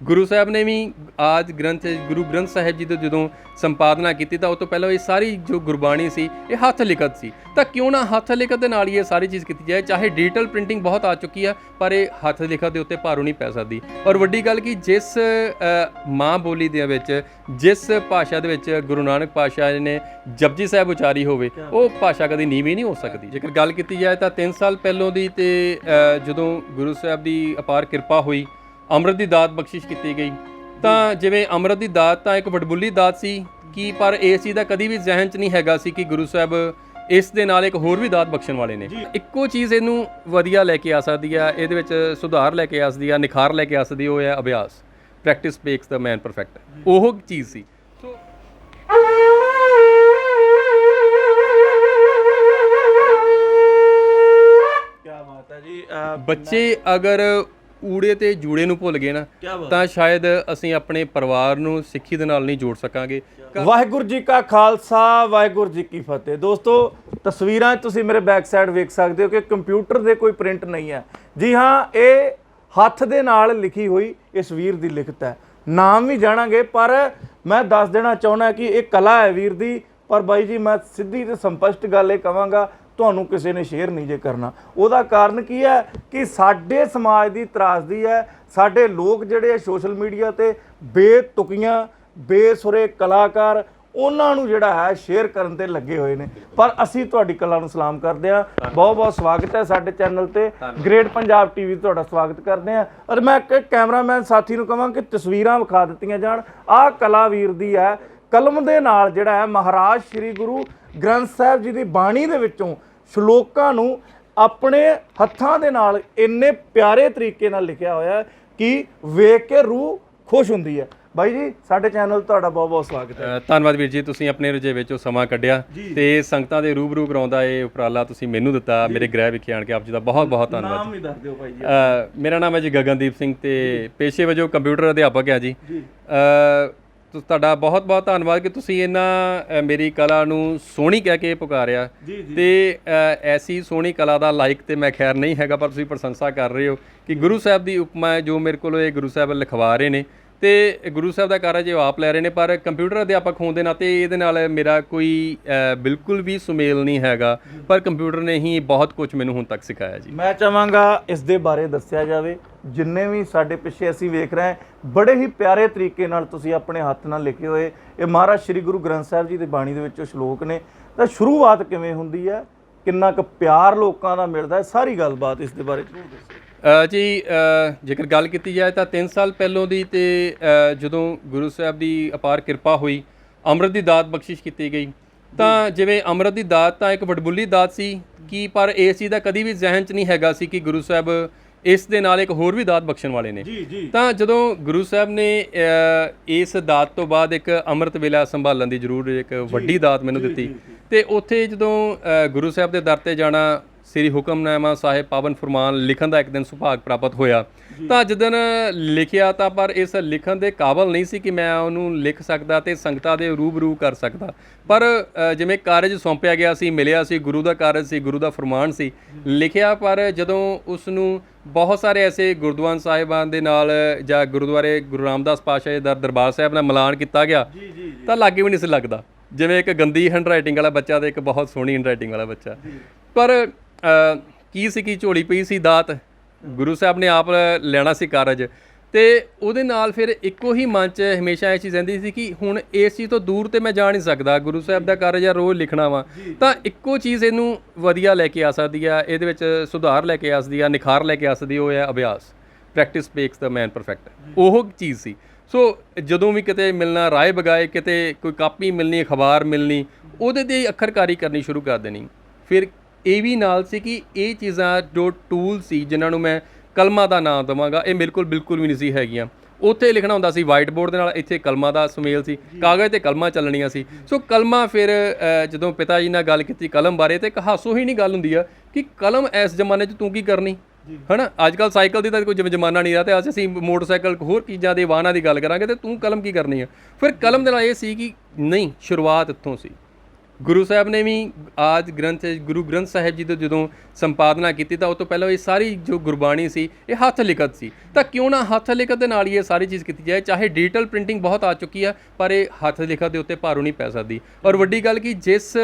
ਗੁਰੂ ਸਾਹਿਬ ਨੇ ਵੀ ਆਜ ਗ੍ਰੰਥ, ਗੁਰੂ ਗ੍ਰੰਥ ਸਾਹਿਬ ਜੀ ਤੋਂ ਜਦੋਂ ਸੰਪਾਦਨਾ ਕੀਤੀ ਤਾਂ ਉਹ ਤੋਂ ਪਹਿਲਾਂ ਇਹ ਸਾਰੀ ਜੋ ਗੁਰਬਾਣੀ ਸੀ, ਇਹ ਹੱਥ ਲਿਖਤ ਸੀ। ਤਾਂ ਕਿਉਂ ਨਾ ਹੱਥ ਲਿਖਤ ਦੇ ਨਾਲ ਹੀ ਇਹ ਸਾਰੀ ਚੀਜ਼ ਕੀਤੀ ਜਾਏ? ਚਾਹੇ ਡਿਜੀਟਲ ਪ੍ਰਿੰਟਿੰਗ ਬਹੁਤ ਆ ਚੁੱਕੀ ਆ, ਪਰ ਇਹ ਹੱਥ ਲਿਖਤ ਦੇ ਉੱਤੇ ਭਾਰੂ ਨਹੀਂ ਪੈ ਸਕਦੀ। ਔਰ ਵੱਡੀ ਗੱਲ ਕਿ, ਜਿਸ ਮਾਂ ਬੋਲੀ ਦੇ ਵਿੱਚ, ਜਿਸ ਭਾਸ਼ਾ ਦੇ ਵਿੱਚ ਗੁਰੂ ਨਾਨਕ ਪਾਤਸ਼ਾਹ ਨੇ ਜਪਜੀ ਸਾਹਿਬ ਉਚਾਰੀ ਹੋਵੇ, ਉਹ ਭਾਸ਼ਾ ਕਦੀ ਨੀਵੀਂ ਨਹੀਂ ਹੋ ਸਕਦੀ। ਜੇਕਰ ਗੱਲ ਕੀਤੀ ਜਾਏ ਤਾਂ 3 ਸਾਲ ਪਹਿਲੋਂ ਦੀ ਤੇ ਜਦੋਂ ਗੁਰੂ ਸਾਹਿਬ ਦੀ ਅਪਾਰ ਕਿਰਪਾ ਹੋਈ ਅੰਮ੍ਰਿਤ ਦੀ ਦਾਤ ਬਖਸ਼ਿਸ਼ ਕੀਤੀ ਗਈ। ਤਾਂ ਜਿਵੇਂ ਅੰਮ੍ਰਿਤ ਦੀ ਦਾਤ ਤਾਂ ਇੱਕ ਵਡਬੁੱਲੀ ਦਾਤ ਸੀ ਕਿ ਪਰ ਇਸ ਚੀਜ਼ ਦਾ ਕਦੀ ਵੀ ਜ਼ਿਹਨ 'ਚ ਨਹੀਂ ਹੈਗਾ ਸੀ ਕਿ ਗੁਰੂ ਸਾਹਿਬ ਇਸ ਦੇ ਨਾਲ ਇੱਕ ਹੋਰ ਵੀ ਦਾਤ ਬਖਸ਼ਣ ਵਾਲੇ ਨੇ। ਇੱਕੋ ਚੀਜ਼ ਇਹਨੂੰ ਵਧੀਆ ਲੈ ਕੇ ਆ ਸਕਦੀ ਆ ਇਹਦੇ ਵਿੱਚ ਸੁਧਾਰ ਲੈ ਕੇ ਆ ਸਕਦੀ ਆ ਨਿਖਾਰ ਲੈ ਕੇ ਆ ਸਕਦੀ ਉਹ ਹੈ ਅਭਿਆਸ। Practice makes the man perfect ਉਹ ਚੀਜ਼ ਸੀ। ਬੱਚੇ ਅਗਰ ਊੜੇ ਤੇ ਜੂੜੇ ਨੂੰ ਭੁੱਲ ਗਏ ਨਾ ਤਾਂ ਸ਼ਾਇਦ ਅਸੀਂ ਆਪਣੇ ਪਰਿਵਾਰ ਨੂੰ ਸਿੱਖੀ ਦੇ ਨਾਲ ਨਹੀਂ ਜੋੜ ਸਕਾਂਗੇ। ਵਾਹਿਗੁਰੂ ਜੀ ਕਾ ਖਾਲਸਾ ਵਾਹਿਗੁਰੂ ਜੀ ਕੀ ਫਤਿਹ। ਦੋਸਤੋ ਤਸਵੀਰਾਂ ਤੁਸੀਂ ਮੇਰੇ ਬੈਕ ਸਾਈਡ ਵੇਖ ਸਕਦੇ ਹੋ ਕਿ ਕੰਪਿਊਟਰ ਦੇ ਕੋਈ ਪ੍ਰਿੰਟ ਨਹੀਂ ਹੈ। ਜੀ ਹਾਂ ਇਹ ਹੱਥ ਦੇ ਨਾਲ ਲਿਖੀ ਹੋਈ ਇਸ ਵੀਰ ਦੀ ਲਿਖਤ ਹੈ। ਨਾਮ ਵੀ ਜਾਣਾਂਗੇ ਪਰ ਮੈਂ ਦੱਸ ਦੇਣਾ ਚਾਹੁੰਦਾ ਕਿ ਇਹ ਕਲਾ ਹੈ ਵੀਰ ਦੀ। ਪਰ ਬਾਈ ਜੀ ਮੈਂ ਸਿੱਧੀ ਤੇ ਸੰਪਸ਼ਟ ਗੱਲ ਇਹ ਕਵਾਂਗਾ ਤੁਹਾਨੂੰ ਕਿਸੇ ਨੇ ਸ਼ੇਅਰ ਨਹੀਂ ਜੇ ਕਰਨਾ। ਉਹਦਾ ਕਾਰਨ ਕੀ ਹੈ ਕਿ ਸਾਡੇ ਸਮਾਜ ਦੀ ਤਰਾਸਦੀ ਹੈ ਸਾਡੇ ਲੋਕ ਜਿਹੜੇ ਸੋਸ਼ਲ ਮੀਡੀਆ ਤੇ ਬੇਤੁਕੀਆਂ ਬੇਸੁਰੇ ਕਲਾਕਾਰ ਉਹਨਾਂ ਨੂੰ ਜਿਹੜਾ ਹੈ ਸ਼ੇਅਰ ਕਰਨ ਤੇ ਲੱਗੇ ਹੋਏ ਨੇ। ਪਰ ਅਸੀਂ ਤੁਹਾਡੀ ਕਲਾ ਨੂੰ ਸਲਾਮ ਕਰਦੇ ਹਾਂ। ਬਹੁਤ ਬਹੁਤ ਸਵਾਗਤ ਹੈ ਸਾਡੇ ਚੈਨਲ ਤੇ। ਗ੍ਰੇਟ ਪੰਜਾਬ ਟੀਵੀ ਤੁਹਾਡਾ ਸਵਾਗਤ ਕਰਦੇ ਹਾਂ। ਔਰ ਮੈਂ ਇੱਕ ਕੈਮਰਾਮੈਨ ਸਾਥੀ ਨੂੰ ਕਹਾਂ ਕਿ ਤਸਵੀਰਾਂ ਵਿਖਾ ਦਿੱਤੀਆਂ ਜਾਣ। ਆਹ ਕਲਾ ਵੀਰ ਦੀ ਹੈ। ਕਲਮ ਦੇ ਨਾਲ ਜਿਹੜਾ ਹੈ ਮਹਾਰਾਜ ਸ੍ਰੀ ਗੁਰੂ ਗ੍ਰੰਥ ਸਾਹਿਬ ਜੀ ਦੀ ਬਾਣੀ ਦੇ ਵਿੱਚੋਂ ਸ਼ਲੋਕਾਂ ਨੂੰ ਆਪਣੇ ਹੱਥਾਂ ਦੇ ਨਾਲ ਇੰਨੇ ਪਿਆਰੇ ਤਰੀਕੇ ਨਾਲ ਲਿਖਿਆ ਹੋਇਆ ਕਿ ਵੇਖ ਕੇ ਰੂਹ ਖੁਸ਼ ਹੁੰਦੀ ਹੈ। ਬਾਈ ਜੀ ਸਾਡੇ ਚੈਨਲ ਤੁਹਾਡਾ ਬਹੁਤ ਬਹੁਤ ਸਵਾਗਤ ਹੈ। ਧੰਨਵਾਦ ਵੀਰ ਜੀ ਤੁਸੀਂ ਆਪਣੇ ਰੁਝੇ ਵਿੱਚੋਂ ਸਮਾਂ ਕੱਢਿਆ ਤੇ ਸੰਗਤਾਂ ਦੇ ਰੂਬਰੂ ਕਰਾਉਂਦਾ ਇਹ ਉਪਰਾਲਾ ਤੁਸੀਂ ਮੈਨੂੰ ਦਿੱਤਾ ਮੇਰੇ ਗ੍ਰਹਿ ਵਿਖੇ ਆਣ ਕੇ ਆਪ ਜੀ ਦਾ ਬਹੁਤ ਬਹੁਤ ਧੰਨਵਾਦ ਨਾਮ ਵੀ ਦੱਸ ਦਿਓ ਭਾਈ ਜੀ। ਮੇਰਾ ਨਾਮ ਹੈ ਜੀ ਗਗਨਦੀਪ ਸਿੰਘ ਤੇ ਪੇਸ਼ੇ ਵਜੋਂ ਕੰਪਿਊਟਰ ਅਧਿਆਪਕ ਹਾਂ ਜੀ। ਤੁਹਾਡਾ ਬਹੁਤ ਬਹੁਤ ਧੰਨਵਾਦ ਕਿ ਤੁਸੀਂ ਇਹਨਾਂ ਮੇਰੀ ਕਲਾ ਨੂੰ ਸੋਹਣੀ ਕਹਿ ਕੇ ਪੁਕਾਰਿਆ। ਤੇ ਐਸੀ ਸੋਹਣੀ ਕਲਾ ਦਾ ਲਾਇਕ ਤੇ ਮੈਂ ਖੈਰ ਨਹੀਂ ਹੈਗਾ ਪਰ ਤੁਸੀਂ ਪ੍ਰਸ਼ੰਸਾ ਕਰ ਰਹੇ ਹੋ ਕਿ ਗੁਰੂ ਸਾਹਿਬ ਦੀ ਉਪਮਾ ਹੈ ਜੋ ਮੇਰੇ ਕੋਲ ਇਹ ਗੁਰੂ ਸਾਹਿਬ ਲਿਖਵਾ ਰਹੇ ਨੇ। ਤੇ ਗੁਰੂ ਸਾਹਿਬ ਦਾ ਕਾਰਜ ਇਹ ਆਪ ਲੈ ਰਹੇ ਨੇ, ਪਰ ਕੰਪਿਊਟਰ ਅਧਿਆਪਕ ਹੋਣ ਦੇ ਨਾਤੇ ਇਹਦੇ ਨਾਲ ਮੇਰਾ ਕੋਈ ਬਿਲਕੁਲ ਵੀ ਸੁਮੇਲ ਨਹੀਂ ਹੈਗਾ। ਪਰ ਕੰਪਿਊਟਰ ਨੇ ਹੀ ਬਹੁਤ ਕੁਝ ਮੈਨੂੰ ਹੁਣ ਤੱਕ ਸਿਖਾਇਆ ਜੀ। ਮੈਂ ਚਾਹਾਂਗਾ ਇਸ ਦੇ ਬਾਰੇ ਦੱਸਿਆ ਜਾਵੇ। ਜਿੰਨੇ ਵੀ ਸਾਡੇ ਪਿੱਛੇ ਅਸੀਂ ਵੇਖ ਰਹੇ ਹਾਂ, ਬੜੇ ਹੀ ਪਿਆਰੇ ਤਰੀਕੇ ਨਾਲ ਤੁਸੀਂ ਆਪਣੇ ਹੱਥ ਨਾਲ ਲਿਖੇ ਹੋਏ। ਇਹ ਮਹਾਰਾਜ ਸ੍ਰੀ ਗੁਰੂ ਗ੍ਰੰਥ ਸਾਹਿਬ ਜੀ ਦੀ ਬਾਣੀ ਦੇ ਵਿੱਚੋਂ ਸ਼ਲੋਕ ਨੇ। ਤਾਂ ਸ਼ੁਰੂਆਤ ਕਿਵੇਂ ਹੁੰਦੀ ਹੈ? ਕਿੰਨਾ ਕੁ ਪਿਆਰ ਲੋਕਾਂ ਦਾ ਮਿਲਦਾ ਹੈ? ਸਾਰੀ ਗੱਲਬਾਤ ਇਸ ਦੇ ਬਾਰੇ ਜ਼ਰੂਰ ਦੱਸੋ ਜੀ ਜੇਕਰ ਗੱਲ ਕੀਤੀ ਜਾਏ ਤਾਂ 3 ਸਾਲ ਪਹਿਲੋਂ ਦੀ ਤੇ ਜਦੋਂ ਗੁਰੂ ਸਾਹਿਬ ਦੀ ਅਪਾਰ ਕਿਰਪਾ ਹੋਈ ਅੰਮ੍ਰਿਤ ਦੀ ਦਾਤ ਬਖਸ਼ਿਸ਼ ਕੀਤੀ ਗਈ ਤਾਂ ਜਿਵੇਂ ਅੰਮ੍ਰਿਤ ਦੀ ਦਾਤ ਤਾਂ ਇੱਕ ਵਡਬੁੱਲੀ ਦਾਤ ਸੀ ਕਿ ਪਰ ਇਸ ਚੀਜ਼ ਦਾ ਕਦੀ ਵੀ ਜ਼ਿਹਨ 'ਚ ਨਹੀਂ ਹੈਗਾ ਸੀ ਕਿ ਗੁਰੂ ਸਾਹਿਬ ਇਸ ਦੇ ਨਾਲ ਇੱਕ ਹੋਰ ਵੀ ਦਾਤ ਬਖਸ਼ਣ ਵਾਲੇ ਨੇ। ਤਾਂ ਜਦੋਂ ਗੁਰੂ ਸਾਹਿਬ ਨੇ ਇਸ ਦਾਤ ਤੋਂ ਬਾਅਦ ਇੱਕ ਅੰਮ੍ਰਿਤ ਵੇਲਾ ਸੰਭਾਲਣ ਦੀ ਜ਼ਰੂਰ ਇੱਕ ਵੱਡੀ ਦਾਤ ਮੈਨੂੰ ਦਿੱਤੀ ਤੇ ਉੱਥੇ ਜਦੋਂ ਗੁਰੂ ਸਾਹਿਬ ਦੇ ਦਰ ਤੇ ਜਾਣਾ ਸ੍ਰੀ ਹੁਕਮਨਾਮਾ ਸਾਹਿਬ ਪਾਵਨ ਫਰਮਾਨ ਲਿਖਣ ਦਾ ਇੱਕ ਦਿਨ ਸੁਭਾਗ ਪ੍ਰਾਪਤ ਹੋਇਆ। ਤਾਂ ਜਦੋਂ ਲਿਖਿਆ ਤਾਂ ਪਰ ਇਸ ਲਿਖਣ ਦੇ ਕਾਬਲ ਨਹੀਂ ਸੀ ਕਿ ਮੈਂ ਉਹਨੂੰ ਲਿਖ ਸਕਦਾ ਤੇ ਸੰਗਤਾਂ ਦੇ ਰੂਬਰੂ ਕਰ ਸਕਦਾ। ਪਰ ਜਿਵੇਂ ਕਾਰਜ ਸੌਂਪਿਆ ਗਿਆ ਸੀ ਮਿਲਿਆ ਸੀ ਗੁਰੂ ਦਾ ਕਾਰਜ ਸੀ ਗੁਰੂ ਦਾ ਫਰਮਾਨ ਸੀ ਲਿਖਿਆ ਪਰ ਜਦੋਂ ਉਸ ਨੂੰ ਬਹੁਤ ਸਾਰੇ ਐਸੇ ਗੁਰਦੁਆਰਾ ਸਾਹਿਬਾਨ ਦੇ ਨਾਲ ਜਾਂ ਗੁਰਦੁਆਰੇ ਗੁਰੂ ਰਾਮਦਾਸ ਪਾਤਸ਼ਾਹ ਜੀ ਦਾ ਦਰਬਾਰ ਸਾਹਿਬ ਨਾਲ ਮਿਲਾਨ ਕੀਤਾ ਗਿਆ ਤਾਂ ਲਾਗੇ ਵੀ ਨਹੀਂ ਸੀ ਲੱਗਦਾ। ਜਿਵੇਂ ਇੱਕ ਗੰਦੀ ਹੈਂਡਰਾਈਟਿੰਗ ਵਾਲਾ ਬੱਚਾ ਤੇ ਇੱਕ ਬਹੁਤ ਸੋਹਣੀ ਹੈਂਡਰਾਈਟਿੰਗ ਵਾਲਾ ਬੱਚਾ। ਪਰ ਕੀ ਸੀ ਕੀ ਝੋਲੀ ਪਈ ਸੀ ਦਾਤ? ਗੁਰੂ ਸਾਹਿਬ ਨੇ ਆਪ ਲੈਣਾ ਸੀ ਕਾਰਜ। ਤੇ ਉਹਦੇ ਨਾਲ ਫਿਰ ਇੱਕੋ ਹੀ ਮਨ 'ਚ ਹਮੇਸ਼ਾ ਇਹ ਚੀਜ਼ ਰਹਿੰਦੀ ਸੀ ਕਿ ਹੁਣ ਇਸ ਚੀਜ਼ ਤੋਂ ਦੂਰ ਤੇ ਮੈਂ ਜਾ ਨਹੀਂ ਸਕਦਾ। ਗੁਰੂ ਸਾਹਿਬ ਦਾ ਕਾਰਜ ਆ ਰੋਜ਼ ਲਿਖਣਾ ਵਾ। ਤਾਂ ਇੱਕੋ ਚੀਜ਼ ਇਹਨੂੰ ਵਧੀਆ ਲੈ ਕੇ ਆ ਸਕਦੀ ਆ। ਇਹਦੇ ਵਿੱਚ ਸੁਧਾਰ ਲੈ ਕੇ ਆ ਸਕਦੀ ਆ ਨਿਖਾਰ ਲੈ ਕੇ ਆ ਸਕਦੀ ਉਹ ਹੈ ਅਭਿਆਸ। Practice makes the man perfect ਉਹ ਚੀਜ਼ ਸੀ। ਸੋ ਜਦੋਂ ਵੀ ਕਿਤੇ ਮਿਲਣਾ ਰਾਏ ਬਗਾਏ ਕਿਤੇ ਕੋਈ ਕਾਪੀ ਮਿਲਣੀ ਅਖਬਾਰ ਮਿਲਣੀ ਉਹਦੇ ਤੇ ਅੱਖਰਕਾਰੀ ਕਰਨੀ ਸ਼ੁਰੂ ਕਰ ਦੇਣੀ। ਫਿਰ ਇਹ ਵੀ ਨਾਲ ਸੀ ਕਿ ਇਹ ਚੀਜ਼ਾਂ ਜੋ ਟੂਲ ਸੀ ਜਿਨ੍ਹਾਂ ਨੂੰ ਮੈਂ ਕਲਮਾਂ ਦਾ ਨਾਮ ਦਵਾਂਗਾ ਇਹ ਬਿਲਕੁਲ ਬਿਲਕੁਲ ਵੀ ਨਹੀਂ ਸੀ ਹੈਗੀਆਂ। ਉੱਥੇ ਲਿਖਣਾ ਹੁੰਦਾ ਸੀ ਵਾਈਟ ਬੋਰਡ ਦੇ ਨਾਲ ਇੱਥੇ ਕਲਮਾਂ ਦਾ ਸੁਮੇਲ ਸੀ ਕਾਗਜ਼ ਤੇ ਕਲਮਾਂ ਚੱਲਣੀਆਂ ਸੀ। ਸੋ ਕਲਮਾਂ ਫਿਰ ਜਦੋਂ ਪਿਤਾ ਜੀ ਨਾਲ ਗੱਲ ਕੀਤੀ ਕਲਮ ਬਾਰੇ ਤੇ ਇੱਕ ਹਾਸੋ ਹੀ ਨਹੀਂ ਗੱਲ ਹੁੰਦੀ ਆ ਕਿ ਕਲਮ ਇਸ ਜ਼ਮਾਨੇ 'ਚ ਤੂੰ ਕੀ ਕਰਨੀ? ਹਨਾ? ਅੱਜ ਕੱਲ ਸਾਈਕਲ ਦੀ ਤਾਂ ਕੋਈ ਜਿਵੇਂ ਜ਼ਮਾਨਾ ਨਹੀਂ ਰਿਹਾ ਤੇ ਅੱਜ ਅਸੀਂ ਮੋਟਰਸਾਈਕਲ ਹੋਰ ਚੀਜ਼ਾਂ ਦੇ ਵਾਹਨਾਂ ਦੀ ਗੱਲ ਕਰਾਂਗੇ ਤੇ ਤੂੰ ਕਲਮ ਕੀ ਕਰਨੀ ਆ? ਫਿਰ ਕਲਮ ਦੇ ਨਾਲ ਇਹ ਸੀ ਕਿ ਨਹੀਂ ਸ਼ੁਰੂਆਤ ਇੱਥੋਂ ਸੀ। ਗੁਰੂ ਸਾਹਿਬ ਨੇ ਵੀ ਆਜ ਗ੍ਰੰਥ ਗੁਰੂ ਗ੍ਰੰਥ ਸਾਹਿਬ ਜੀ ਦਾ ਜਦੋਂ ਸੰਪਾਦਨਾ ਕੀਤੀ ਤਾਂ ਉਹ ਤੋਂ ਪਹਿਲਾਂ ਇਹ ਸਾਰੀ ਜੋ ਗੁਰਬਾਣੀ ਸੀ ਇਹ ਹੱਥ ਲਿਖਤ ਸੀ। ਤਾਂ ਕਿਉਂ ਨਾ ਹੱਥ ਲਿਖਤ ਦੇ ਨਾਲ ਹੀ ਇਹ ਸਾਰੀ ਚੀਜ਼ ਕੀਤੀ ਜਾਏ? ਚਾਹੇ ਡਿਜੀਟਲ ਪ੍ਰਿੰਟਿੰਗ ਬਹੁਤ ਆ ਚੁੱਕੀ ਆ ਪਰ ਇਹ ਹੱਥ ਲਿਖਤ ਦੇ ਉੱਤੇ ਭਾਰੂ ਨਹੀਂ ਪੈ ਸਕਦੀ। ਔਰ ਵੱਡੀ ਗੱਲ ਕਿ ਜਿਸ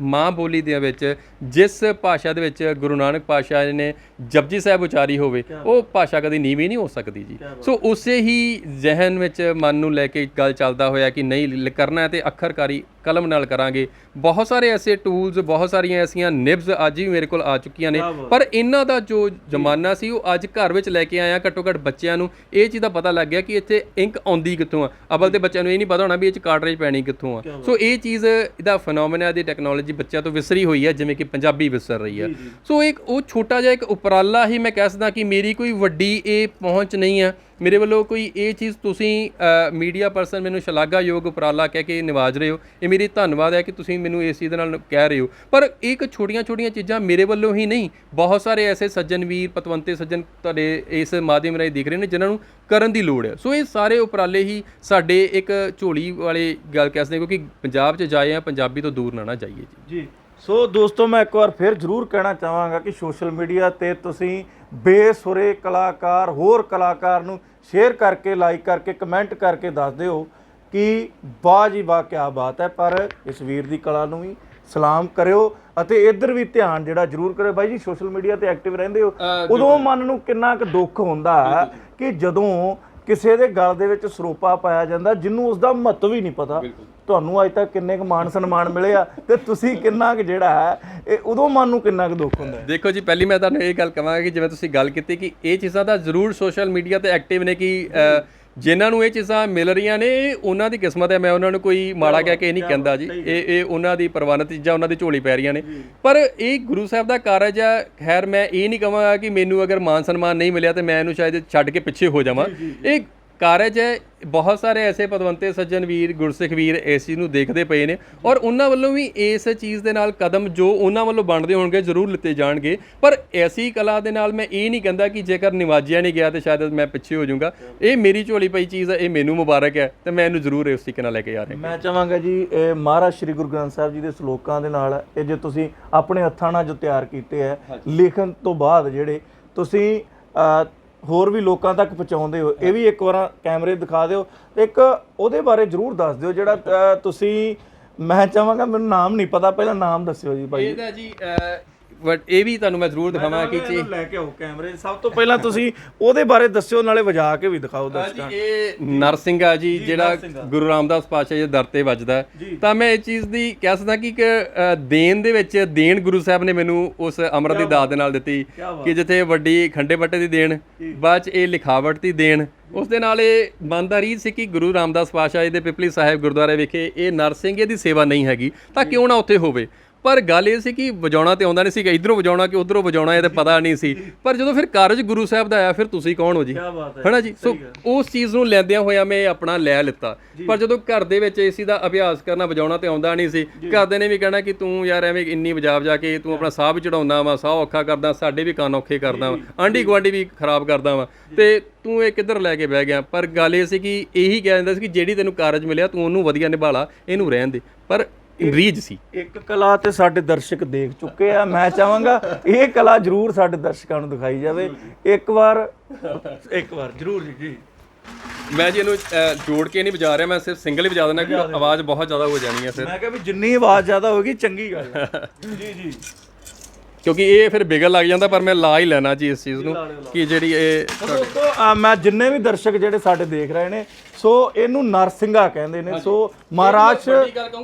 ਮਾਂ ਬੋਲੀ ਦੇ ਵਿੱਚ ਜਿਸ ਭਾਸ਼ਾ ਦੇ ਵਿੱਚ ਗੁਰੂ ਨਾਨਕ ਜੀ ਨੇ ਜਪਜੀ ਸਾਹਿਬ ਉਚਾਰੀ ਹੋਵੇ ਉਹ ਭਾਸ਼ਾ ਕਦੀ ਨੀਵੀਂ ਨਹੀਂ ਹੋ ਸਕਦੀ ਜੀ। ਸੋ ਉਸੇ ਹੀ ਜ਼ਿਹਨ ਵਿੱਚ ਮਨ ਨੂੰ ਲੈ ਕੇ ਗੱਲ ਚੱਲਦਾ ਹੋਇਆ ਕਿ ਨਹੀਂ ਕਰਨਾ ਹੈ ਤੇ ਅੱਖਰਕਾਰੀ ਕਲਮ ਨਾਲ ਕਰਾਂਗੇ। ਬਹੁਤ ਸਾਰੇ ਐਸੇ ਟੂਲਸ ਬਹੁਤ ਸਾਰੀਆਂ ਐਸੀਆਂ ਨਿਬਸ ਅੱਜ ਵੀ ਮੇਰੇ ਕੋਲ ਆ ਚੁੱਕੀਆਂ ਨੇ। ਪਰ ਇਹਨਾਂ ਦਾ ਜੋ ਜ਼ਮਾਨਾ ਸੀ ਉਹ ਅੱਜ ਘਰ ਵਿੱਚ ਲੈ ਕੇ ਆਇਆ ਘੱਟੋ ਘੱਟ ਬੱਚਿਆਂ ਨੂੰ। ਇਹ ਚੀਜ਼ ਦਾ ਪਤਾ ਲੱਗ ਗਿਆ ਕਿ ਇੱਥੇ ਇੰਕ ਆਉਂਦੀ ਕਿੱਥੋਂ ਆ। ਅਵਲ ਤੇ ਬੱਚਿਆਂ ਨੂੰ ਇਹ ਨਹੀਂ ਪਤਾ ਹੋਣਾ ਵੀ ਇਹ ਚ ਕਾਰਟ੍ਰਿਜ ਪੈਣੀ ਕਿੱਥੋਂ ਆ। ਸੋ ਇਹ ਚੀਜ਼ ਇਹਦਾ ਫੈਨੋਮੇਨਾ ਦੀ ਟੈਕਨੋਲੋਜੀ ਬੱਚਿਆਂ ਤੋਂ ਵਿਸਰੀ ਹੋਈ ਹੈ ਜਿਵੇਂ ਕਿ ਪੰਜਾਬੀ ਵਿਸਰ ਰਹੀ ਹੈ ਸੋ ਇੱਕ ਉਹ ਛੋਟਾ ਜਿਹਾ ਇੱਕ ਉਪਰਾਲਾ ਹੀ ਮੈਂ ਕਹਿ ਸਕਦਾ ਕਿ ਮੇਰੀ ਕੋਈ ਵੱਡੀ ਇਹ ਪਹੁੰਚ ਨਹੀਂ ਹੈ ਮੇਰੇ ਵੱਲੋਂ ਕੋਈ ਇਹ ਚੀਜ਼ ਤੁਸੀਂ ਮੀਡੀਆ ਪਰਸਨ ਮੈਨੂੰ ਸ਼ਲਾਘਾਯੋਗ ਉਪਰਾਲਾ ਕਹਿ ਕੇ ਨਿਵਾਜ ਰਹੇ ਹੋ, ਇਹ ਮੇਰੀ ਧੰਨਵਾਦ ਹੈ ਕਿ ਤੁਸੀਂ ਮੈਨੂੰ ਇਸ ਚੀਜ਼ ਦੇ ਨਾਲ ਕਹਿ ਰਹੇ ਹੋ। ਪਰ ਇੱਕ ਛੋਟੀਆਂ ਛੋਟੀਆਂ ਚੀਜ਼ਾਂ ਮੇਰੇ ਵੱਲੋਂ ਹੀ ਨਹੀਂ, ਬਹੁਤ ਸਾਰੇ ਐਸੇ ਸੱਜਣ ਵੀਰ, ਪਤਵੰਤੇ ਸੱਜਣ ਤੁਹਾਡੇ ਇਸ ਮਾਧਿਅਮ ਰਾਹੀਂ ਦਿਖ ਰਹੇ ਨੇ ਜਿਨ੍ਹਾਂ ਨੂੰ ਕਰਨ ਦੀ ਲੋੜ ਹੈ। ਸੋ ਇਹ ਸਾਰੇ ਉਪਰਾਲੇ ਹੀ ਸਾਡੇ ਇੱਕ ਝੋਲੀ ਵਾਲੇ ਗੱਲ ਕਹਿ ਸਕਦੇ ਕਿਉਂਕਿ ਪੰਜਾਬ 'ਚ ਜਾਏ ਆ, ਪੰਜਾਬੀ ਤੋਂ ਦੂਰ ਨਾ ਨਾ ਜਾਈਏ ਜੀ। ਜੀ। ਸੋ ਦੋਸਤੋ ਮੈਂ ਇੱਕ ਵਾਰ ਫਿਰ ਜ਼ਰੂਰ ਕਹਿਣਾ ਚਾਹਾਂਗਾ ਕਿ ਸੋਸ਼ਲ ਮੀਡੀਆ ਤੇ ਤੁਸੀਂ ਬੇਸੁਰੇ ਕਲਾਕਾਰ ਹੋਰ ਕਲਾਕਾਰ ਨੂੰ ਸ਼ੇਅਰ ਕਰਕੇ ਲਾਈਕ ਕਰਕੇ ਕਮੈਂਟ ਕਰਕੇ ਦੱਸ ਦਿਓ ਕਿ ਵਾਹ ਜੀ ਵਾਹ ਕੀ ਬਾਤ ਹੈ। ਪਰ ਇਸ ਵੀਰ ਦੀ ਕਲਾ ਨੂੰ ਵੀ ਸਲਾਮ ਕਰਿਓ ਅਤੇ ਇੱਧਰ ਵੀ ਧਿਆਨ ਜਿਹੜਾ ਜ਼ਰੂਰ ਕਰਿਓ। ਬਾਈ ਜੀ ਸੋਸ਼ਲ ਮੀਡੀਆ ਤੇ ਐਕਟਿਵ ਰਹਿੰਦੇ ਹੋ ਉਦੋਂ ਮਨ ਨੂੰ ਕਿੰਨਾ ਕੁ ਦੁੱਖ ਹੁੰਦਾ ਕਿ ਜਦੋਂ ਕਿਸੇ ਦੇ ਗਲ ਦੇ ਵਿੱਚ ਸਰੋਪਾ ਪਾਇਆ ਜਾਂਦਾ ਜਿਹਨੂੰ ਉਸ ਦਾ ਮਹੱਤਵ ਹੀ ਨਹੀਂ ਪਤਾ। ਤੁਹਾਨੂੰ ਅੱਜ ਤੱਕ ਕਿੰਨੇ ਕੁ ਮਾਣ ਸਨਮਾਨ ਮਿਲੇ ਆ ਤੇ ਤੁਸੀਂ ਕਿੰਨਾ ਕੁ ਜਿਹੜਾ ਹੈ ਇਹ ਉਦੋਂ ਮਨ ਨੂੰ ਕਿੰਨਾ ਕੁ ਦੁੱਖ ਹੁੰਦਾ ਦੇਖੋ ਜੀ ਪਹਿਲੀ ਮੈਂ ਤੁਹਾਨੂੰ ਇਹ ਗੱਲ ਕਹਾਂਗਾ ਕਿ ਜਿਵੇਂ ਤੁਸੀਂ ਗੱਲ ਕੀਤੀ ਕਿ ਇਹ ਚੀਜ਼ਾਂ ਦਾ ਜ਼ਰੂਰ ਸੋਸ਼ਲ ਮੀਡੀਆ ਤੇ ਐਕਟਿਵ ਨੇ ਕਿ ਜਿਨ੍ਹਾਂ ਨੂੰ ਇਹ ਚੀਜ਼ਾਂ ਮਿਲ ਰਹੀਆਂ ਨੇ ਇਹ ਉਹਨਾਂ ਦੀ ਕਿਸਮਤ ਹੈ ਮੈਂ ਉਹਨਾਂ ਨੂੰ ਕੋਈ ਮਾੜਾ ਕਹਿ ਕੇ ਨਹੀਂ ਕਹਿੰਦਾ ਜੀ। ਇਹ ਇਹ ਉਹਨਾਂ ਦੀ ਪ੍ਰਵਾਨਿਤ ਚੀਜ਼ਾਂ ਉਹਨਾਂ ਦੀ ਝੋਲੀ ਪੈ ਰਹੀਆਂ ਨੇ। ਪਰ ਇਹ ਗੁਰੂ ਸਾਹਿਬ ਦਾ ਕਾਰਜ ਹੈ ਖੈਰ ਮੈਂ ਇਹ ਨਹੀਂ ਕਹਾਂਗਾ ਕਿ ਮੈਨੂੰ ਅਗਰ ਮਾਨ ਸਨਮਾਨ ਨਹੀਂ ਮਿਲਿਆ ਤੇ ਮੈਂ ਇਹਨੂੰ ਸ਼ਾਇਦ ਛੱਡ ਕੇ ਪਿੱਛੇ ਹੋ ਜਾਵਾਂ। ਇਹ ਕਾਰਜ ਹੈ ਬਹੁਤ ਸਾਰੇ ਐਸੇ ਪਦਵੰਤੇ ਸੱਜਣ ਵੀਰ ਗੁਰਸਿੱਖ ਵੀਰ ਇਸ ਚੀਜ਼ ਨੂੰ ਦੇਖਦੇ ਪਏ ਨੇ ਔਰ ਉਹਨਾਂ ਵੱਲੋਂ ਵੀ ਇਸ ਚੀਜ਼ ਦੇ ਨਾਲ ਕਦਮ ਜੋ ਉਹਨਾਂ ਵੱਲੋਂ ਬਣਦੇ ਹੋਣਗੇ ਜ਼ਰੂਰ ਲਿੱਤੇ ਜਾਣਗੇ। ਪਰ ਐਸੀ ਕਲਾ ਦੇ ਨਾਲ ਮੈਂ ਇਹ ਨਹੀਂ ਕਹਿੰਦਾ ਕਿ ਜੇਕਰ ਨਿਵਾਜਿਆ ਨਹੀਂ ਗਿਆ ਤੇ ਸ਼ਾਇਦ ਮੈਂ ਪਿੱਛੇ ਹੋ ਜਾਊਂਗਾ। ਇਹ ਮੇਰੀ ਝੋਲੀ ਪਈ ਚੀਜ਼ ਹੈ ਇਹ ਮੈਨੂੰ ਮੁਬਾਰਕ ਹੈ ਤੇ ਮੈਂ ਇਹਨੂੰ ਜ਼ਰੂਰ ਇਸ ਤਰੀਕੇ ਨਾਲ ਲੈ ਕੇ ਆ ਰਿਹਾ ਮੈਂ ਚਾਹਾਂਗਾ ਜੀ ਇਹ ਮਹਾਰਾਜ ਸ੍ਰੀ ਗੁਰੂ ਗ੍ਰੰਥ ਸਾਹਿਬ ਜੀ ਦੇ ਸ਼ਲੋਕਾਂ ਦੇ ਨਾਲ ਇਹ ਜੇ ਤੁਸੀਂ ਆਪਣੇ ਹੱਥਾਂ ਨਾਲ ਜੋ ਤਿਆਰ ਕੀਤੇ ਹੈ ਲਿਖਣ ਤੋਂ ਬਾਅਦ ਜਿਹੜੇ ਤੁਸੀਂ ਹੋਰ ਵੀ ਲੋਕਾਂ ਤੱਕ ਪਹੁੰਚਾਉਂਦੇ ਹੋ। ਇਹ ਵੀ ਇੱਕ ਵਾਰ ਕੈਮਰੇ ਦਿਖਾ ਦਿਓ। ਇੱਕ ਉਹਦੇ ਬਾਰੇ ਜਰੂਰ ਦੱਸ ਦਿਓ ਜਿਹੜਾ ਅਹ, ਤੁਸੀਂ ਮੈਂ ਚਾਹਾਂਗਾ ਮੈਨੂੰ ਨਾਮ ਨਹੀਂ ਪਤਾ ਪਹਿਲਾਂ ਨਾਮ ਦੱਸਿਓ ਜੀ ਭਾਈ। ਇਹਦਾ ਜੀ ਬਟ ਇਹ ਵੀ ਤੁਹਾਨੂੰ ਮੈਂ ਜ਼ਰੂਰ ਦਿਖਾਵਾਂ ਕਿ ਚੀਜ਼ ਲੈ ਕੇ ਆਓ ਕੈਮਰੇ ਸਭ ਤੋਂ ਪਹਿਲਾਂ ਤੁਸੀਂ ਉਹਦੇ ਬਾਰੇ ਦੱਸਿਓ ਨਾਲੇ ਵਜਾ ਕੇ ਵੀ ਦਿਖਾਓ ਦਰਸ਼ਕਾਂ ਜੀ ਇਹ ਨਰਸਿੰਘਾ ਜੀ ਜਿਹੜਾ ਗੁਰੂ ਰਾਮਦਾਸ ਪਾਤਸ਼ਾਹ ਜੀ ਦੇ ਦਰ ਤੇ ਵੱਜਦਾ। ਤਾਂ ਮੈਂ ਇਹ ਚੀਜ਼ ਦੀ ਕਹਿ ਸਕਦਾ ਕਿ ਇੱਕ ਦੇਣ ਦੇ ਵਿੱਚ ਦੇਣ ਗੁਰੂ ਸਾਹਿਬ ਨੇ ਮੈਨੂੰ ਉਸ ਅੰਮ੍ਰਿਤ ਦੀ ਦਾਤ ਦੇ ਨਾਲ ਦਿੱਤੀ ਕਿ ਜਿੱਥੇ ਵੱਡੀ ਖੰਡੇ ਬੱਟੇ ਦੀ ਦੇਣ ਬਾਅਦ ਚ ਇਹ ਲਿਖਾਵਟ ਦੀ ਦੇਣ। ਉਸ ਦੇ ਨਾਲ ਇਹ ਬੰਦਾ ਰੀਤ ਸੀ ਕਿ ਗੁਰੂ ਰਾਮਦਾਸ ਪਾਤਸ਼ਾਹ ਜੀ ਦੇ ਪਿਪਲੀ ਸਾਹਿਬ ਗੁਰਦੁਆਰੇ ਵਿਖੇ ਇਹ ਨਰਸਿੰਘ ਦੀ ਸੇਵਾ ਨਹੀਂ ਹੈਗੀ ਤਾਂ ਕਿਉਂ ਨਾ ਉੱਥੇ ਹੋਵੇ? ਪਰ ਗੱਲ ਇਹ ਸੀ ਕਿ ਵਜਾਉਣਾ ਤੇ ਆਉਂਦਾ ਨਹੀਂ ਸੀਗਾ ਇਧਰੋਂ ਵਜਾਉਣਾ ਕਿ ਉਧਰੋਂ ਵਜਾਉਣਾ ਇਹ ਤੇ ਪਤਾ ਨਹੀਂ ਸੀ। ਪਰ ਜਦੋਂ ਫਿਰ ਕਾਰਜ ਗੁਰੂ ਸਾਹਿਬ ਦਾ ਆਇਆ ਫਿਰ ਤੁਸੀਂ ਕੌਣ ਹੋ ਜੀ? ਹਨਾ ਜੀ? ਸੋ ਉਸ ਚੀਜ਼ ਨੂੰ ਲੈਂਦਿਆਂ ਹੋਇਆ ਮੈਂ ਆਪਣਾ ਲੈ ਲਿੱਤਾ। ਪਰ ਜਦੋਂ ਘਰ ਦੇ ਵਿੱਚ ਏਸੀ ਦਾ ਅਭਿਆਸ ਕਰਨਾ ਵਜਾਉਣਾ ਤੇ ਆਉਂਦਾ ਨਹੀਂ ਸੀ ਘਰਦੇ ਨੇ ਵੀ ਕਹਿਣਾ ਕਿ ਤੂੰ ਯਾਰ ਐਵੇਂ ਇੰਨੀ ਵਜਾ ਵਜਾ ਕੇ ਤੂੰ ਆਪਣਾ ਸਾਹ ਵੀ ਚੜਾਉਂਦਾ ਵਾ ਸਾਹ ਔਖਾ ਕਰਦਾ ਸਾਡੇ ਵੀ ਕੰਨ ਔਖੇ ਕਰਦਾ ਵਾ ਆਂਢੀ ਗੁਆਂਢੀ ਵੀ ਖਰਾਬ ਕਰਦਾ ਵਾ। ਤੇ ਤੂੰ ਇਹ ਕਿੱਧਰ ਲੈ ਕੇ ਬਹਿ ਗਿਆ? ਪਰ ਗੱਲ ਇਹ ਸੀ ਕਿ ਇਹੀ ਕਿਹਾ ਜਾਂਦਾ ਸੀ ਕਿ ਜਿਹੜੀ ਤੈਨੂੰ ਕਾਰਜ ਮਿਲਿਆ ਤੂੰ ਉਹਨੂੰ ਵਧੀਆ ਨਿਭਾਲਾ ਇਹਨੂੰ ਰਹਿਣ ਦੇ। ਪਰ ਰੀਜ ਸੀ। ਇੱਕ ਕਲਾ ਤੇ ਸਾਡੇ ਦਰਸ਼ਕ ਦੇਖ ਚੁੱਕੇ ਆ ਮੈਂ ਚਾਹਾਂਗਾ ਇਹ ਕਲਾ ਜ਼ਰੂਰ ਸਾਡੇ ਦਰਸ਼ਕਾਂ ਨੂੰ ਦਿਖਾਈ ਜਾਵੇ। ਇੱਕ ਵਾਰ ਇੱਕ ਵਾਰ ਜ਼ਰੂਰ ਜੀ ਜੀ। ਮੈਂ ਜੀ ਇਹਨੂੰ ਜੋੜ ਕੇ ਨਹੀਂ ਵਜਾ ਰਿਹਾ ਮੈਂ ਸਿਰਫ ਸਿੰਗਲ ਹੀ ਵਜਾ ਦੇਣਾ ਕਿ ਆਵਾਜ਼ ਬਹੁਤ ਜ਼ਿਆਦਾ ਹੋ ਜਾਣੀ ਹੈ ਫਿਰ। ਮੈਂ ਕਿਹਾ ਵੀ ਜਿੰਨੀ ਆਵਾਜ਼ ਜ਼ਿਆਦਾ ਹੋਏਗੀ ਚੰਗੀ ਗੱਲ ਹੈ। ਜੀ ਜੀ। ਕਿਉਂਕਿ ਇਹ ਫਿਰ ਵਿਗੜ ਲੱਗ ਜਾਂਦਾ ਪਰ ਮੈਂ ਲਾ ਹੀ ਲੈਣਾ ਜੀ ਇਸ ਚੀਜ਼ ਨੂੰ ਕਿ ਜਿਹੜੀ ਇਹ ਦੋਸਤੋ ਮੈਂ ਜਿੰਨੇ ਵੀ ਦਰਸ਼ਕ ਜਿਹੜੇ ਸਾਡੇ ਦੇਖ ਰਹੇ ਨੇ ਸੋ ਇਹਨੂੰ ਨਰਸਿੰਘਾ ਕਹਿੰਦੇ ਨੇ। ਸੋ ਮਹਾਰਾਜ।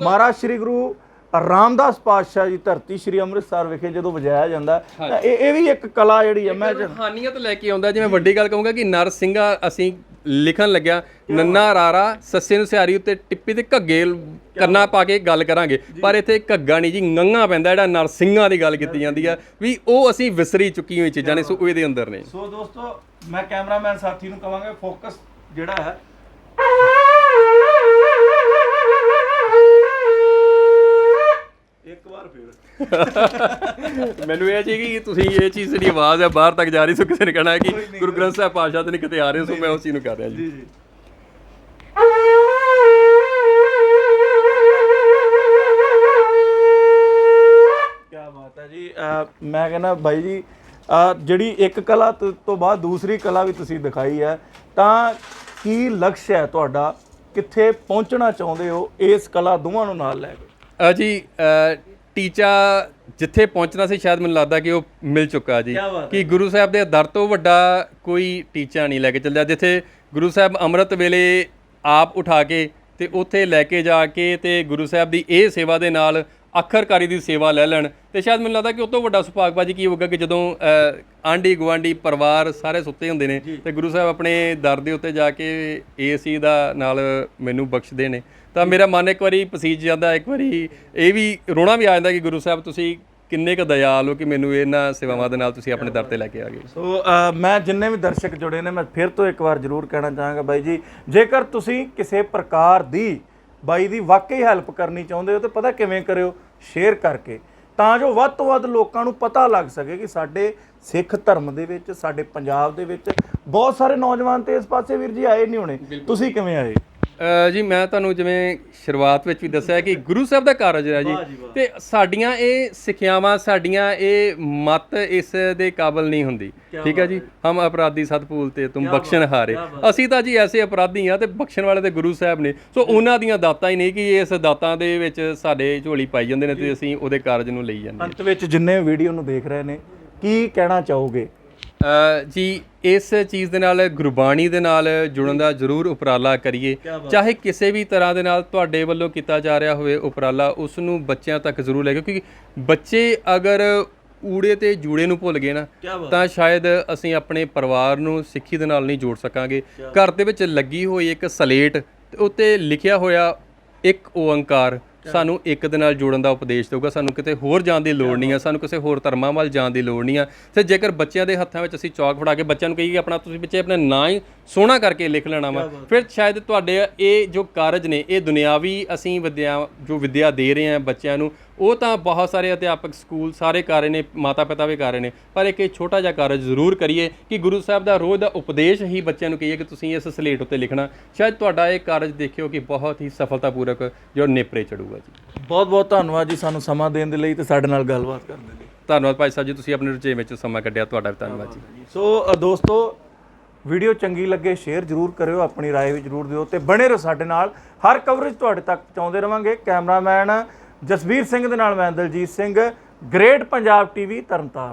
ਮਹਾਰਾਜ ਸ੍ਰੀ ਗੁਰੂ ਰਾਮਦਾਸ ਪਾਤਸ਼ਾਹ ਜੀ ਧਰਤੀ ਸ੍ਰੀ ਅੰਮ੍ਰਿਤਸਰ ਵਿਖੇ ਜਦੋਂ ਵਜਾਇਆ ਜਾਂਦਾ ਤਾਂ ਇਹ ਇਹ ਵੀ ਇੱਕ ਕਲਾ ਜਿਹੜੀ ਹੈ ਮੈਂ ਰੂਹਾਨੀਅਤ ਲੈ ਕੇ ਆਉਂਦਾ ਜਿਵੇਂ ਵੱਡੀ ਗੱਲ ਕਹੂੰਗਾ ਕਿ ਨਰ ਸਿੰਘਾ ਅਸੀਂ ਲਿਖਣ ਲੱਗਿਆ ਨੰਨਾ ਰਾਰਾ ਸੱਸੇ ਨੂੰ ਸਿਆਰੀ ਉੱਤੇ ਟਿੱਪੀ ਤੇ ਘੱਗੇ ਕਰਨਾ ਪਾ ਕੇ ਗੱਲ ਕਰਾਂਗੇ। ਪਰ ਇੱਥੇ ਘੱਗਾ ਨਹੀਂ ਜੀ ngੰਗਾ ਪੈਂਦਾ ਜਿਹੜਾ ਨਰ ਸਿੰਘਾਂ ਦੀ ਗੱਲ ਕੀਤੀ ਜਾਂਦੀ ਆ। ਵੀ ਉਹ ਅਸੀਂ ਵਿਸਰੀ ਚੁੱਕੀ ਹੋਈ ਚੀਜ਼ਾਂ ਨੇ ਸੋ ਇਹਦੇ ਅੰਦਰ ਨੇ। ਸੋ ਦੋਸਤੋ ਮੈਂ ਕੈਮਰਾਮੈਨ ਸਾਥੀ ਨੂੰ ਕਹਾਂਗਾ ਫੋਕਸ ਜਿਹੜਾ ਹੈ ਫਿਰ। ਮੈਨੂੰ ਇਹ ਜੀ ਕਿ ਤੁਸੀਂ ਇਹ ਚੀਜ਼ ਦੀ ਆਵਾਜ਼ ਹੈ ਬਾਹਰ ਤੱਕ ਜਾ ਰਹੀ ਸੋ ਕਿਸੇ ਨੇ ਕਹਿਣਾ ਹੈ ਕਿ ਗੁਰੂ ਗ੍ਰੰਥ ਸਾਹਿਬ ਪਾਤਸ਼ਾਹ ਤੇ ਨਹੀਂ ਕਿਤੇ ਆ ਰਹੇ ਸੋ ਮੈਂ ਉਸ ਚੀਜ਼ ਨੂੰ ਕਰ ਰਿਹਾ ਜੀ। ਜੀ ਜੀ। ਅਹ, ਮੈਂ ਕਹਿੰਦਾ ਬਾਈ ਜੀ ਜਿਹੜੀ ਇੱਕ ਕਲਾ ਤੋਂ ਬਾਅਦ ਦੂਸਰੀ ਕਲਾ ਵੀ ਤੁਸੀਂ ਦਿਖਾਈ ਹੈ ਤਾਂ ਕੀ ਲਕਸ਼ ਹੈ ਤੁਹਾਡਾ? ਕਿੱਥੇ ਪਹੁੰਚਣਾ ਚਾਹੁੰਦੇ ਹੋ ਇਸ ਕਲਾ ਦੋਵਾਂ ਨੂੰ ਨਾਲ ਲੈ ਕੇ? ਅ ਜੀ ਟੀਚਾ ਜਿੱਥੇ ਪਹੁੰਚਣਾ ਸੀ ਸ਼ਾਇਦ ਮੈਨੂੰ ਲੱਗਦਾ ਕਿ ਉਹ ਮਿਲ ਚੁੱਕਾ ਜੀ। ਕਿ ਗੁਰੂ ਸਾਹਿਬ ਦੇ ਦਰ ਤੋਂ ਵੱਡਾ ਕੋਈ ਟੀਚਾ ਨਹੀਂ ਲੈ ਕੇ ਚੱਲਿਆ ਜਿੱਥੇ ਗੁਰੂ ਸਾਹਿਬ ਅੰਮ੍ਰਿਤ ਵੇਲੇ ਆਪ ਉਠਾ ਕੇ ਤੇ ਉੱਥੇ ਲੈ ਕੇ ਜਾ ਕੇ ਤੇ ਗੁਰੂ ਸਾਹਿਬ ਦੀ ਇਹ ਸੇਵਾ ਦੇ ਨਾਲ ਅੱਖਰਕਾਰੀ ਦੀ ਸੇਵਾ ਲੈ ਲੈਣ। ਤੇ ਸ਼ਾਇਦ ਮੈਨੂੰ ਲੱਗਦਾ ਕਿ ਉਸ ਤੋਂ ਵੱਡਾ ਸੁਭਾਗਬਾਜੀ ਕੀ ਹੋਊਗਾ ਕਿ ਜਦੋਂ ਆਂਢੀ ਗੁਆਂਢੀ ਪਰਿਵਾਰ ਸਾਰੇ ਸੁੱਤੇ ਹੁੰਦੇ ਨੇ ਤੇ ਗੁਰੂ ਸਾਹਿਬ ਆਪਣੇ ਦਰ ਦੇ ਉੱਤੇ ਜਾ ਕੇ ਏਸੀ ਦਾ ਨਾਲ ਮੈਨੂੰ ਬਖਸ਼ਦੇ ਨੇ। ਤਾਂ ਮੇਰਾ ਮਨ ਇੱਕ ਵਾਰੀ ਪਸੀਜ ਜਾਂਦਾ ਇੱਕ ਵਾਰੀ ਇਹ ਵੀ ਰੋਣਾ ਵੀ ਆ ਜਾਂਦਾ ਕਿ ਗੁਰੂ ਸਾਹਿਬ ਤੁਸੀਂ ਕਿੰਨੇ ਕੁ ਦਇਆਲ ਹੋ ਕਿ ਮੈਨੂੰ ਇਹਨਾਂ ਸੇਵਾਵਾਂ ਦੇ ਨਾਲ ਤੁਸੀਂ ਆਪਣੇ ਦਰ ਤੇ ਲੈ ਕੇ ਆ ਗਏ। ਸੋ ਮੈਂ ਜਿੰਨੇ ਵੀ ਦਰਸ਼ਕ ਜੁੜੇ ਨੇ ਮੈਂ ਫਿਰ ਤੋਂ ਇੱਕ ਵਾਰ ਜ਼ਰੂਰ ਕਹਿਣਾ ਚਾਹਾਂਗਾ ਬਾਈ ਜੀ ਜੇਕਰ ਤੁਸੀਂ ਕਿਸੇ ਪ੍ਰਕਾਰ ਦੀ ਬਾਈ ਦੀ ਵਾਕਈ ਹੈਲਪ ਕਰਨੀ ਚਾਹੁੰਦੇ ਹੋ ਤੇ ਪਤਾ ਕਿਵੇਂ ਕਰਿਓ? ਸ਼ੇਅਰ ਕਰਕੇ। ਤਾਂ ਜੋ ਵੱਧ ਤੋਂ ਵੱਧ ਲੋਕਾਂ ਨੂੰ ਪਤਾ ਲੱਗ ਸਕੇ ਕਿ ਸਾਡੇ ਸਿੱਖ ਧਰਮ ਦੇ ਵਿੱਚ ਸਾਡੇ ਪੰਜਾਬ ਦੇ ਵਿੱਚ ਬਹੁਤ ਸਾਰੇ ਨੌਜਵਾਨ ਤੇ ਇਸ ਪਾਸੇ ਵੀਰ ਜੀ ਆਏ ਨਹੀਂ ਹੋਣੇ। ਤੁਸੀਂ ਕਿਵੇਂ ਆਏ? ਜੀ ਮੈਂ ਤੁਹਾਨੂੰ ਜਿਵੇਂ ਸ਼ੁਰੂਆਤ ਵਿੱਚ ਵੀ ਦੱਸਿਆ ਕਿ ਗੁਰੂ ਸਾਹਿਬ ਦਾ ਕਾਰਜ ਹੈ ਜੀ। ਤੇ ਸਾਡੀਆਂ ਇਹ ਸਿੱਖਿਆਵਾਂ ਸਾਡੀਆਂ ਇਹ ਮਤ ਇਸ ਦੇ ਕਾਬਲ ਨਹੀਂ ਹੁੰਦੀ। ਠੀਕ ਹੈ ਜੀ? ਹਮ ਅਪਰਾਧੀ ਸਤਪੂਲ ਤੇ ਤੁਮ ਬਖਸ਼ਣ ਹਾਰੇ। ਅਸੀਂ ਤਾਂ ਜੀ ਐਸੇ ਅਪਰਾਧੀ ਆ ਤੇ ਬਖਸ਼ਣ ਵਾਲੇ ਤੇ ਗੁਰੂ ਸਾਹਿਬ ਨੇ। ਸੋ ਉਹਨਾਂ ਦੀਆਂ ਦਾਤਾਂ ਹੀ ਨਹੀਂ ਕਿ ਇਸ ਦਾਤਾਂ ਦੇ ਵਿੱਚ ਸਾਡੇ ਝੋਲੀ ਪਾਈ ਜਾਂਦੇ ਨੇ ਤੇ ਅਸੀਂ ਉਹਦੇ ਕਾਰਜ ਨੂੰ ਲਈ ਜਾਂਦੇ ਅੰਤ ਵਿੱਚ ਜਿੰਨੇ ਵੀਡੀਓ ਨੂੰ ਦੇਖ ਰਹੇ ਨੇ ਕੀ ਕਹਿਣਾ ਚਾਹੋਗੇ? ਜੀ ਇਸ ਚੀਜ਼ ਦੇ ਨਾਲ ਗੁਰਬਾਣੀ ਦੇ ਨਾਲ ਜੁੜਨ ਦਾ ਜ਼ਰੂਰ ਉਪਰਾਲਾ ਕਰੀਏ। ਚਾਹੇ ਕਿਸੇ ਵੀ ਤਰ੍ਹਾਂ ਦੇ ਨਾਲ ਤੁਹਾਡੇ ਵੱਲੋਂ ਕੀਤਾ ਜਾ ਰਿਹਾ ਹੋਵੇ ਉਪਰਾਲਾ ਉਸ ਨੂੰ ਬੱਚਿਆਂ ਤੱਕ ਜ਼ਰੂਰ ਲੈ ਕੇ ਕਿਉਂਕਿ ਬੱਚੇ ਅਗਰ ਊੜੇ ਤੇ ਜੂੜੇ ਨੂੰ ਭੁੱਲ ਗਏ ਨਾ ਤਾਂ ਸ਼ਾਇਦ ਅਸੀਂ ਆਪਣੇ ਪਰਿਵਾਰ ਨੂੰ ਸਿੱਖੀ ਦੇ ਨਾਲ ਨਹੀਂ ਜੋੜ ਸਕਾਂਗੇ। ਘਰ ਦੇ ਵਿੱਚ ਲੱਗੀ ਹੋਈ ਇੱਕ ਸਲੇਟ ਉੱਤੇ ਲਿਖਿਆ ਹੋਇਆ ਇੱਕ ਓੰਕਾਰ ਸਾਨੂੰ ਇੱਕ ਦੇ ਨਾਲ ਜੋੜਨ ਦਾ ਉਪਦੇਸ਼ ਦੇਊਗਾ ਸਾਨੂੰ ਕਿਤੇ ਹੋਰ ਜਾਣ ਦੀ ਲੋੜ ਨਹੀਂ ਹੈ ਸਾਨੂੰ ਕਿਸੇ ਹੋਰ ਧਰਮਾਂ ਵੱਲ ਜਾਣ ਦੀ ਲੋੜ ਨਹੀਂ ਹੈ ਤੇ ਜੇਕਰ ਬੱਚਿਆਂ ਦੇ ਹੱਥਾਂ ਵਿੱਚ ਅਸੀਂ ਚੌਕ ਫੜਾ ਕੇ ਬੱਚਿਆਂ ਨੂੰ ਕਹੀਏ ਆਪਣਾ ਤੁਸੀਂ ਬੱਚੇ ਆਪਣਾ ਨਾਂ ਹੀ ਸੋਹਣਾ ਕਰਕੇ ਲਿਖ ਲੈਣਾ ਵਾ ਫਿਰ ਸ਼ਾਇਦ ਤੁਹਾਡੇ ਇਹ ਜੋ ਕਾਰਜ ਨੇ ਇਹ ਦੁਨਿਆਵੀ ਅਸੀਂ ਵਿਦਿਆ ਜੋ ਵਿਦਿਆ ਦੇ ਰਹੇ ਹਾਂ ਬੱਚਿਆਂ ਨੂੰ ਉਹ ਤਾਂ ਬਹੁਤ ਸਾਰੇ ਅਧਿਆਪਕ ਸਕੂਲ ਸਾਰੇ ਕਰ ਰਹੇ ਨੇ ਮਾਤਾ ਪਿਤਾ ਵੀ ਕਰ ਰਹੇ ਨੇ ਪਰ ਇੱਕ ਇਹ ਛੋਟਾ ਜਿਹਾ ਕਾਰਜ ਜ਼ਰੂਰ ਕਰੀਏ ਕਿ ਗੁਰੂ ਸਾਹਿਬ ਦਾ ਰੋਜ਼ ਦਾ ਉਪਦੇਸ਼ ਹੀ ਬੱਚਿਆਂ ਨੂੰ ਕਹੀਏ ਕਿ ਤੁਸੀਂ ਇਸ ਸਲੇਟ ਉੱਤੇ ਲਿਖਣਾ ਸ਼ਾਇਦ ਤੁਹਾਡਾ ਇਹ ਕਾਰਜ ਦੇਖਿਓ ਕਿ ਬਹੁਤ ਹੀ ਸਫਲਤਾਪੂਰਕ ਜੋ ਨੇਪਰੇ ਚੜੂਗਾ ਜੀ ਬਹੁਤ ਬਹੁਤ ਧੰਨਵਾਦ ਜੀ ਸਾਨੂੰ ਸਮਾਂ ਦੇਣ ਦੇ ਲਈ ਤੇ ਸਾਡੇ ਨਾਲ ਗੱਲਬਾਤ ਕਰਨ ਦੇ ਲਈ ਧੰਨਵਾਦ ਭਾਈ ਸਾਹਿਬ ਜੀ ਤੁਸੀਂ ਆਪਣੇ ਰੁਝੇਵੇਂ ਵਿੱਚ ਸਮਾਂ ਕੱਢਿਆ ਤੁਹਾਡਾ ਵੀ ਧੰਨਵਾਦ ਜੀ ਸੋ ਅ, ਦੋਸਤੋ ਵੀਡੀਓ ਚੰਗੀ ਲੱਗੇ ਸ਼ੇਅਰ ਜ਼ਰੂਰ ਕਰਿਓ ਆਪਣੀ رائے ਵੀ ਜ਼ਰੂਰ ਦਿਓ ਤੇ ਬਣੇ ਰਹੋ ਸਾਡੇ ਨਾਲ ਹਰ ਕਵਰੇਜ ਤੁਹਾਡੇ ਤੱਕ ਪਹੁੰਚਾਉਂਦੇ ਰਵਾਂਗੇ ਕੈਮਰਾਮੈਨ ਜਸਵੀਰ ਸਿੰਘ ਦੇ ਨਾਲ ਮੈਂ ਦਲਜੀਤ ਸਿੰਘ ਗ੍ਰੇਟ ਪੰਜਾਬ ਟੀਵੀ ਤਰਨਤਾਰਨ।